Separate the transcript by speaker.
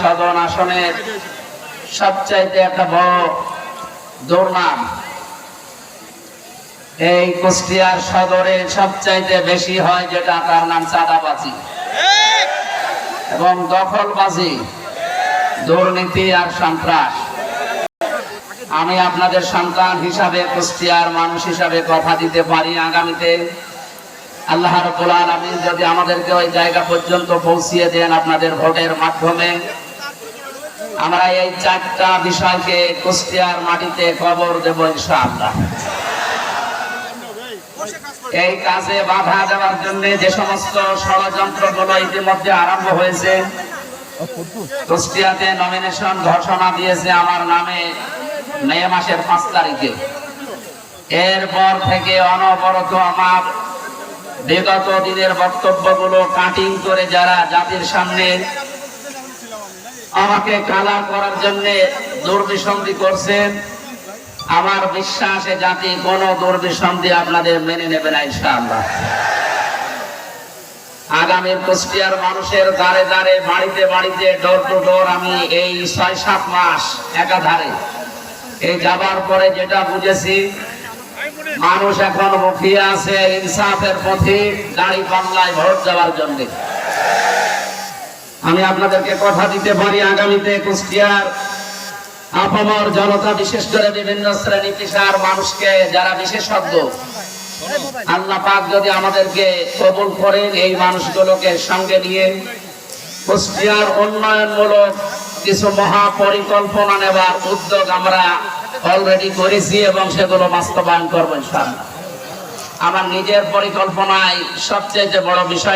Speaker 1: সদন আসনের সবচাইতে একটা বড় দুর্নাম এই কুষ্টিয়ার সদরে সবচাইতে বেশি হয় যেটা তার নাম চাঁদাবাজি। এবং দখলবাজি, দুর্নীতি আর সন্ত্রাস। আমি আপনাদের সন্তান হিসাবে কুষ্টিয়ার মানুষ হিসাবে কথা দিতে পারি আগামীতে। আল্লাহ রব্বুল আলামিন যদি আমাদেরকে ওই জায়গা পর্যন্ত পৌঁছিয়ে দেন আপনাদের ভোটের মাধ্যমে, আমরা এই চারটা বিষয়কে কুষ্টিয়ার মাটিতে কবর দেব ইনশাআল্লাহ। এই কাজে বাধা দেওয়ার জন্য যে সমস্ত ষড়যন্ত্রগুলো ইতিমধ্যে আরম্ভ হয়েছে, কুষ্টিয়াতে নমিনেশন ঘোষণা দিয়েছে আমার নামে মে মাসের পাঁচ তারিখে। এরপর থেকে অনবরত আমার বিগত দিনের বক্তব্যগুলো কাটিং করে যারা জাতির সামনে আমাকে কালার করার জন্য দুর্বিসন্ধি করছেন, আমার বিশ্বাসে জাতি কোন দুর্বিসন্ধি আপনাদের মেনে নেবে না ইনশাআল্লাহ। আগামী কুষ্টিয়ার মানুষের দাঁড়ে দাঁড়ে বাড়িতে বাড়িতে ডোর টু ডোর আমি এই ছয় সাত মাস একাধারে এই যাবার পরে যেটা বুঝেছি মানুষ এখন মুখিয়ে আছে, ইনসাফের পথে দাড়ি পাল্লায় ভোট দেওয়ার জন্য। আমি আপনাদেরকে কথা দিতে পারি আগামীতে কুষ্টিয়ার আপামর জনতা, বিশেষ করে বিভিন্ন শ্রেণি পেশার মানুষকে যারা বিশেষজ্ঞ, আল্লাহ পাক যদি আমাদেরকে কবুল করেন, এই মানুষগুলোকে সঙ্গে নিয়ে কুষ্টিয়ার উন্নয়নমূলক কিছু মহা পরিকল্পনা নেবার উদ্যোগ আমরা অলরেডি করেছি এবং সেগুলো বাস্তবায়ন করবেন আমার নিজের পরিকল্পনায় সবচেয়ে বড় বিষয়